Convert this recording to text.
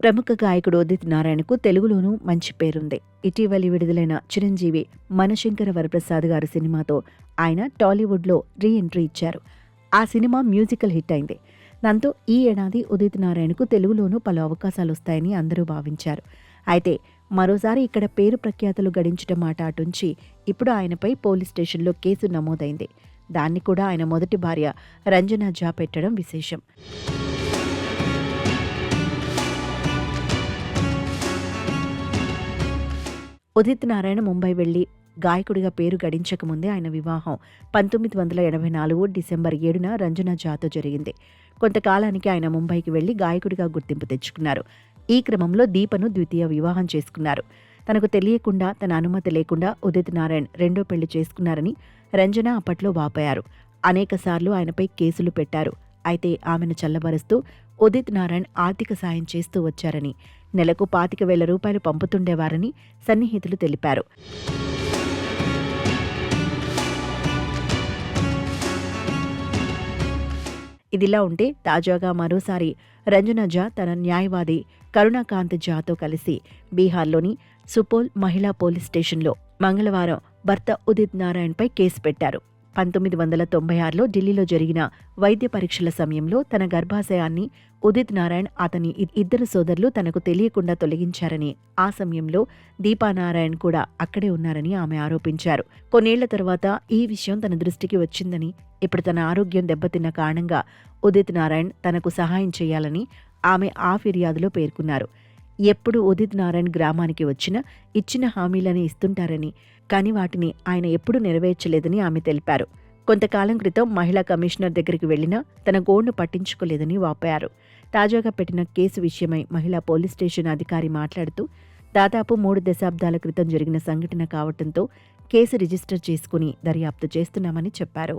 ప్రముఖ గాయకుడు ఉదిత్ నారాయణకు తెలుగులోనూ మంచి పేరుంది. ఇటీవలి విడుదలైన చిరంజీవి మనశంకర వరప్రసాద్ గారి సినిమాతో ఆయన టాలీవుడ్లో రీ ఎంట్రీ ఇచ్చారు. ఆ సినిమా మ్యూజికల్ హిట్ అయింది. దాంతో ఈ ఏడాది ఉదిత్ నారాయణకు తెలుగులోనూ పలు అవకాశాలు వస్తాయని అందరూ భావించారు. అయితే మరోసారి ఇక్కడ పేరు ప్రఖ్యాతులు గడించడం మాట అటుంచి ఇప్పుడు ఆయనపై పోలీస్ స్టేషన్లో కేసు నమోదైంది. దాన్ని కూడా ఆయన మొదటి భార్య రంజన జా పెట్టడం విశేషం. ఉదిత్ నారాయణ ముంబై వెళ్ళి గాయకుడిగా పేరు గడించకముందే ఆయన వివాహం పంతొమ్మిది వందల ఎనభై నాలుగు డిసెంబర్ ఏడున రంజన జాతో జరిగింది. కొంతకాలానికి ఆయన ముంబైకి వెళ్ళి గాయకుడిగా గుర్తింపు తెచ్చుకున్నారు. ఈ క్రమంలో దీపను ద్వితీయ వివాహం చేసుకున్నారు. తనకు తెలియకుండా తన అనుమతి లేకుండా ఉదిత్ నారాయణ్ రెండో పెళ్ళి చేసుకున్నారని రంజన అప్పట్లో వాపోయారు. అనేకసార్లు ఆయనపై కేసులు పెట్టారు. అయితే ఆమెను చల్లబరుస్తూ ఉదిత్ నారాయణ్ ఆర్థిక సాయం చేస్తూ వచ్చారని నెలకు పాతిక వేల రూపాయలు పంపుతుండేవారని సన్నిహితులు తెలిపారు. ఇదిలా ఉంటే తాజాగా మరోసారి రంజన జా తన న్యాయవాది కరుణాకాంత్ జాతో కలిసి బీహార్లోని సుపోల్ మహిళా పోలీస్ స్టేషన్లో మంగళవారం భర్త ఉదిత్ నారాయణ్పై కేసు పెట్టారు. పంతొమ్మిది వందల తొంభై ఆరులో ఢిల్లీలో జరిగిన వైద్య పరీక్షల సమయంలో తన గర్భాశయాన్ని ఉదిత్ నారాయణ్ అతని ఇద్దరు సోదరులు తనకు తెలియకుండా తొలగించారని ఆ సమయంలో దీపానారాయణ్ కూడా అక్కడే ఉన్నారని ఆమె ఆరోపించారు. కొన్నేళ్ళ తర్వాత ఈ విషయం తన దృష్టికి వచ్చిందని ఇప్పుడు తన ఆరోగ్యం దెబ్బతిన్న కారణంగా ఉదిత్ నారాయణ్ తనకు సహాయం చేయాలని ఆమె ఆ ఫిర్యాదులో పేర్కొన్నారు. ఎప్పుడు ఉదిత్ నారాయణ్ గ్రామానికి వచ్చినా ఇచ్చిన హామీలని ఇస్తుంటారని కానీ వాటిని ఆయన ఎప్పుడూ నెరవేర్చలేదని ఆమె తెలిపారు. కొంతకాలం క్రితం మహిళా కమిషనర్ దగ్గరికి వెళ్ళినా తన గోడును పట్టించుకోలేదని వాపారు తాజాగా పెట్టిన కేసు విషయమై మహిళా పోలీస్ స్టేషన్ అధికారి మాట్లాడుతూ దాదాపు మూడు దశాబ్దాల క్రితం జరిగిన సంఘటన కావడంతో కేసు రిజిస్టర్ చేసుకుని దర్యాప్తు చేస్తున్నామని చెప్పారు.